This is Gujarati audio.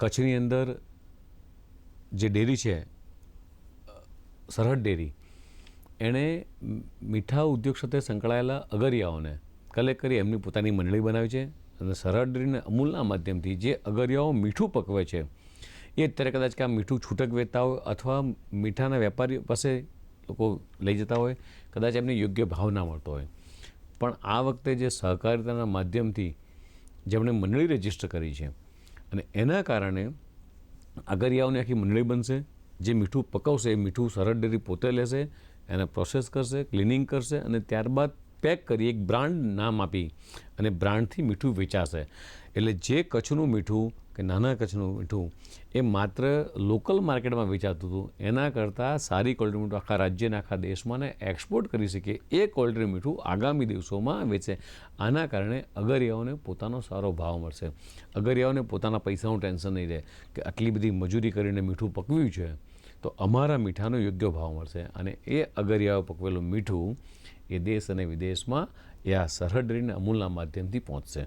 કચ્છની અંદર જે ડેરી છે, સરહદ ડેરી, એણે મીઠા ઉદ્યોગ સાથે સંકળાયેલા અગરિયાઓને કલેક્ટ કરી એમની પોતાની મંડળી બનાવી છે અને સરહદ ડેરીને અમૂલના માધ્યમથી જે અગરિયાઓ મીઠું પકવે છે, એ અત્યારે કદાચ કે આ મીઠું છૂટક વેચતા હોય અથવા મીઠાના વેપારીઓ પાસે લોકો લઈ જતા હોય, કદાચ એમને યોગ્ય ભાવ ના મળતો હોય. પણ આ વખતે જે સહકારિતાના માધ્યમથી જેમણે મંડળી રજિસ્ટર કરી છે અને એના કારણે આગરિયાઓની આખી મંડળી બનશે, જે મીઠું પકવશે એ મીઠું સરહદ ડેરી પોતે લેશે, એને પ્રોસેસ કરશે ક્લિનિંગ કરશે અને ત્યારબાદ પેક કરી એક બ્રાન્ડ નામ આપી અને બ્રાન્ડથી મીઠું વેચાશે. એટલે જે કચ્છનું મીઠું કે નાના કચ્છનું મીઠું એ માત્ર લોકલ માર્કેટમાં વેચાતું હતું. એના કરતાં સારી ક્વોલિટીનું મીઠું આખા રાજ્યના, આખા દેશમાં ને એક્સપોર્ટ કરી શકે એ ક્વોલિટીનું મીઠું આગામી દિવસોમાં વેચે. આના કારણે અગરિયાઓને પોતાનો સારો ભાવ મળશે. અગરિયાઓને પોતાના પૈસાનું ટેન્શન નહીં રહે કે આટલી બધી મજૂરી કરીને મીઠું પકવ્યું છે તો અમારા મીઠાનો યોગ્ય ભાવ મળશે અને એ અગરિયાઓ પકવેલું મીઠું એ દેશ અને વિદેશમાં એ આ સરહદ અમૂલના માધ્યમથી પહોંચશે.